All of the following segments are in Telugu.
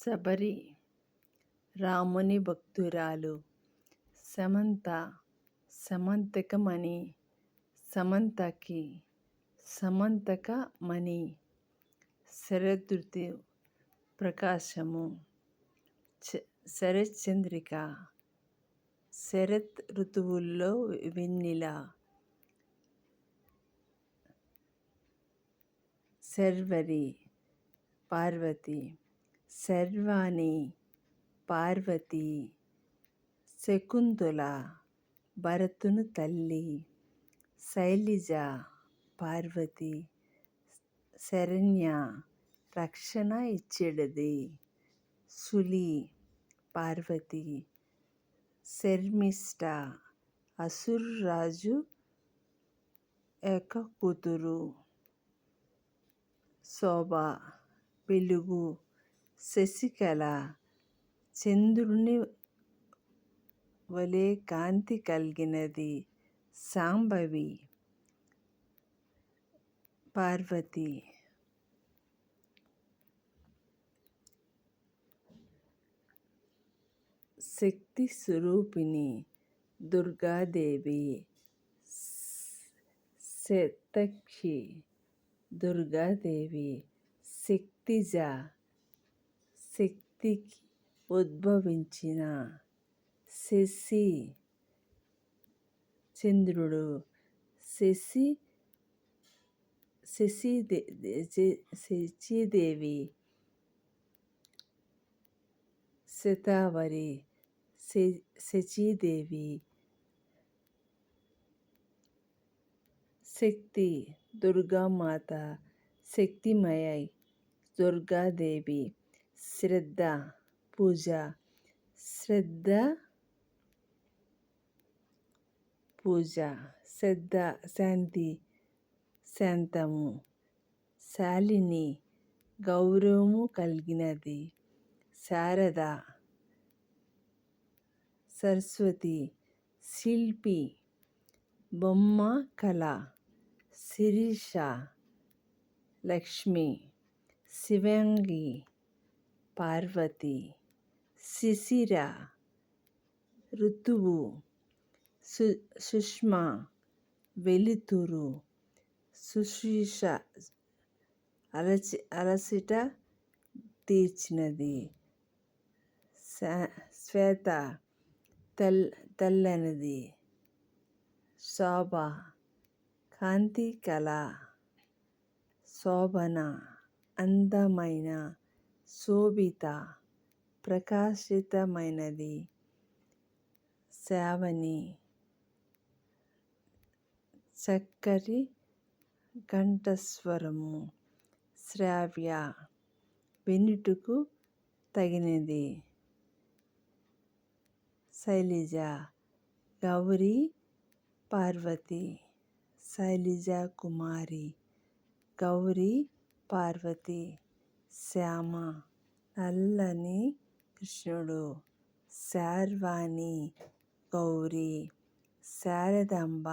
శబరి రాముని భక్తురాలు. సమంత సమంతకమణి సమంతకి సమంతకమణి శరదృతి ప్రకాశము శరచంద్రిక శరత్ ఋతువుల్లో వెన్నెల శర్వరి పార్వతి శర్వాణి పార్వతి శకుంతల భరతును తల్లి శైలిజ పార్వతి శరణ్య రక్షణ ఇచ్చేడది సులి పార్వతి శర్మిష్ట అసుర్రాజు యొక్క కూతురు శోభ వెలుగు శశికళ చంద్రుని వలె కాంతి కలిగినది సాంబవి పార్వతి. శక్తి స్వరూపిణి దుర్గాదేవి. శతక్షి దుర్గాదేవి. శక్తిజ శక్తికి ఉద్భవించిన శశి చంద్రుడు. శశి శశిదే శచీదేవి శతావరి శచీదేవి శక్తి దుర్గామాత శక్తిమయ దుర్గాదేవి. శ్రద్ధ పూజ. శ్రద్ధ పూజ. శ్రద్ధ శాంతి శాంతము. శాలిని గౌరవము కలిగినది. శారద సరస్వతి. శిల్పి బొమ్మ కళ. శిరీష లక్ష్మి. శివంగి పార్వతి శిశిర ఋతువు సు సుష్మ వెలుతురు సుశీష అలచి అలసిట తీర్చినది. శ్వేత తెల్ తెల్లనిది. శోభ కాంతి కళ శోభన అందమైన శోభిత ప్రకాశితమైనది. శావని చక్కటి కంఠస్వరము. శ్రావ్య వెనుటకు తగినది. శైలిజ గౌరీ పార్వతి. శైలిజ కుమారి గౌరీ పార్వతి. శ్యామ నల్లని కృష్ణుడు శార్వాణి గౌరీ శారదాంబ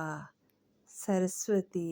సరస్వతి.